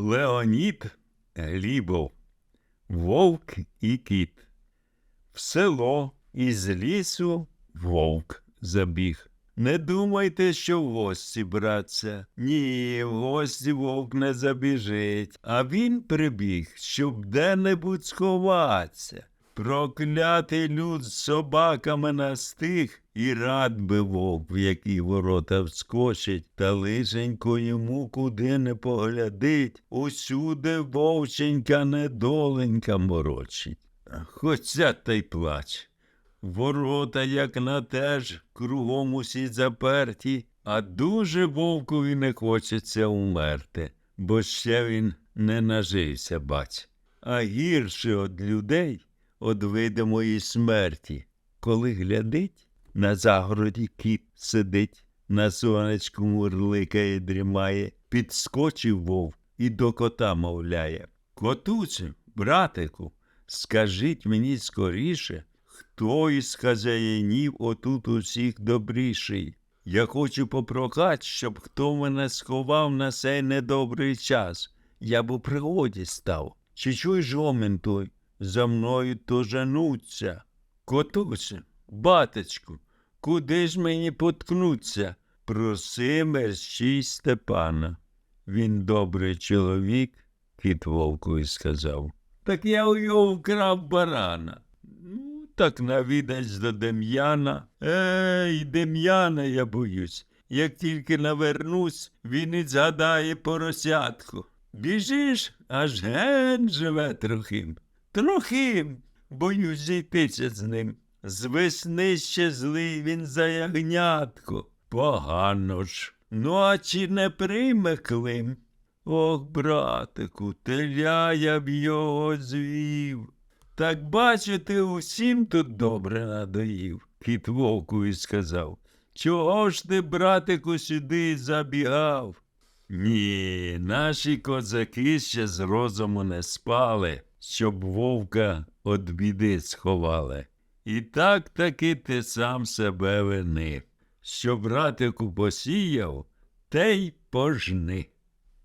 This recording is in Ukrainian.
Леонід Глібов, Вовк і кіт. В село із лісу вовк забіг. Не думайте, що в гості братця. Ні, в гості вовк не забіжить, а він прибіг, щоб де-небудь сховатися. Проклятий люд з собаками настиг, і рад би вовк, в які ворота вскочить, та лишенько йому куди не поглядить, усюди вовченька недоленька морочить. Хоча та й плач. Ворота, як на теж, кругом усі заперті, а дуже вовкові не хочеться умерти, бо ще він не нажився, бач. А гірше од людей, од видимої смерті, коли глядить, на загороді кіт сидить, на сонечку мурликає, дрімає, підскочив вовк і до кота мовляє. Котуце, братику, скажіть мені скоріше, хто із хазяїнів отут усіх добріший? Я хочу попрохать, щоб хто мене сховав на сей недобрий час. Я б у пригоді став. Чи чуй жомен той, за мною то жануться. Котусе, батечку, куди ж мені поткнуться? Проси мерщій Степана. Він добрий чоловік, кіт вовкові сказав. Так я у його вкрав барана. Ну, так навідасть до Дем'яна. Ей, Дем'яна, я боюсь. Як тільки навернусь, він і згадає поросятку. Біжиш, аж ген живе трохим. Трохим, боюсь зійтися з ним. З весни ще злий він за ягнятко. Погано ж. Ну, а чи не прийме Клим? Ох, братику, теля я б його звів. Так бачите, усім тут добре надоїв, кіт вовкові сказав. Чого ж ти, братику, сюди забігав? Ні, наші козаки ще з розуму не спали, щоб вовка од біди сховали. І так таки ти сам себе вини. Що братику посіяв, те й пожни.